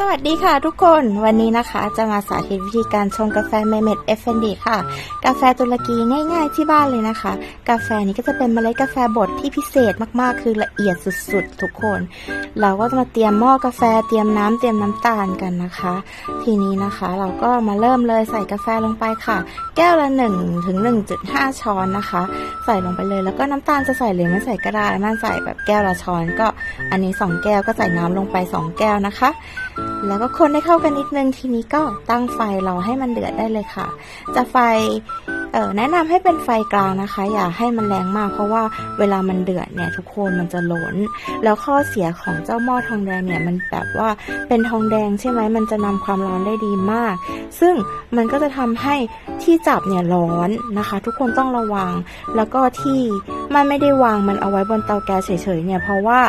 สวัสดีค่ะทุกคนวันนี้นะคะจะมาสาธิตวิธีการชงกาแฟเมเมดเอฟเฟนดีค่ะ กาแฟตุรกีง่ายๆที่บ้านเลยนะคะ กาแฟนี้ก็จะเป็นเมล็ดกาแฟบดที่พิเศษมากๆ คือละเอียดสุดๆ ทุกคน เราก็จะมาเตรียมหม้อกาแฟเตรียมน้ำเตรียมน้ำตาลกันนะคะ ทีนี้นะคะเราก็มาเริ่มเลยใส่กาแฟลงไปค่ะ แก้วละ1ถึง1.5 ช้อนนะคะ ใส่ลงไปเลยแล้วก็น้ำตาลจะใส่หรือไม่ใส่ก็ได้มันใส่แบบแก้วละช้อนก็ อันนี้ 2 แก้วก็ใส่น้ำลงไป 2 แก้วนะคะ แล้วก็คนให้เข้ากันนิดนึง ทีนี้ก็ตั้งไฟรอให้มันเดือดได้เลยค่ะ จะไฟเออแนะนำให้เป็นไฟกลางนะคะ อย่าให้มันแรงมากเพราะว่าเวลามันเดือดเนี่ยทุกคนมันจะล้นแล้วข้อเสียของเจ้าหม้อทองแดงเนี่ยมันแบบว่าเป็นทองแดงใช่ไหมมันจะนำความร้อนได้ดีมาก ซึ่งมันก็จะทำให้ที่จับเนี่ยร้อนนะคะ ทุกคนต้องระวัง แล้วก็ที่มันไม่ได้วางมันเอาไว้บนเตาแก๊สเฉยๆเนี่ยเพราะว่า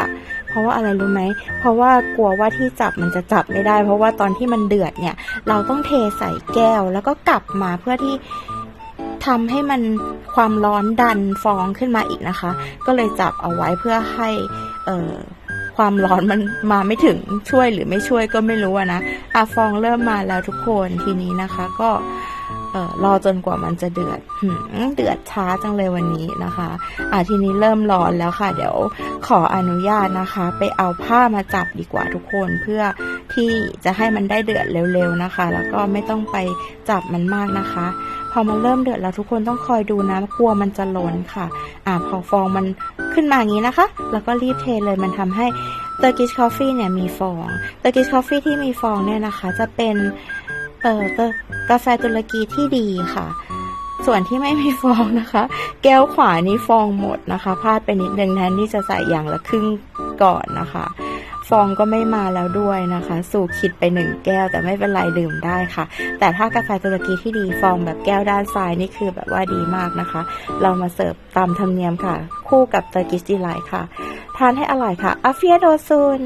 ราะว่าอะไรรู้ไหม เพราะว่ากลัวว่าที่จับมันจะจับไม่ได้ เพราะว่าตอนที่มันเดือดเนี่ย เราต้องเทใส่แก้วแล้วก็กลับมาเพื่อที่ทำให้มันความร้อนดันฟองขึ้นมาอีกนะคะ ก็เลยจับเอาไว้เพื่อให้เออความร้อนมันมาไม่ถึงช่วยหรือไม่ช่วยก็ไม่รู้นะอะฟองเริ่มมาแล้วทุกคนทีนี้นะคะ ก็ รอจนกว่ามันจะเดือดเดือดช้าจังเลยวันนี้นะคะอะทีนี้เริ่มร้อนแล้วค่ะ เดี๋ยวขออนุญาตนะคะ ไปเอาผ้ามาจับดีกว่าทุกคนเพื่อที่จะให้มันได้เดือดเร็วๆนะคะ แล้วก็ไม่ต้องไปจับมันมากนะคะ พอมันเริ่มเดือดแล้วทุกคนต้องคอยดูนะกลัวมันจะล้นค่ะ อ่าพอฟองมันขึ้นมาอย่างนี้นะคะ แล้วก็รีบเทเลยมันทำให้ Turkish Coffee เนี่ยมีฟอง Turkish Coffee ที่มีฟองเนี่ยนะคะ จะเป็น เออกาแฟตุรกีที่ดีค่ะ ส่วนที่ไม่มีฟองนะคะ แก้วขวานี่ฟองหมดนะคะพลาดไปนิดนึงแทนที่จะใส่อย่างละครึ่งก่อนนะคะ ฟองก็ไม่มาแล้วด้วยนะคะ สู่คิดไปหนึ่งแก้วแต่ไม่เป็นไรดื่มได้ค่ะ แต่ถ้ากาแฟตุรกีที่ดีฟองแบบแก้วด้านซ้ายนี่คือแบบว่าดีมากนะคะ เรามาเสิร์ฟตามธรรมเนียมค่ะ คู่กับเตอร์กิสดีไลค่ะ ทานให้อร่อยค่ะอาเฟียโดซุน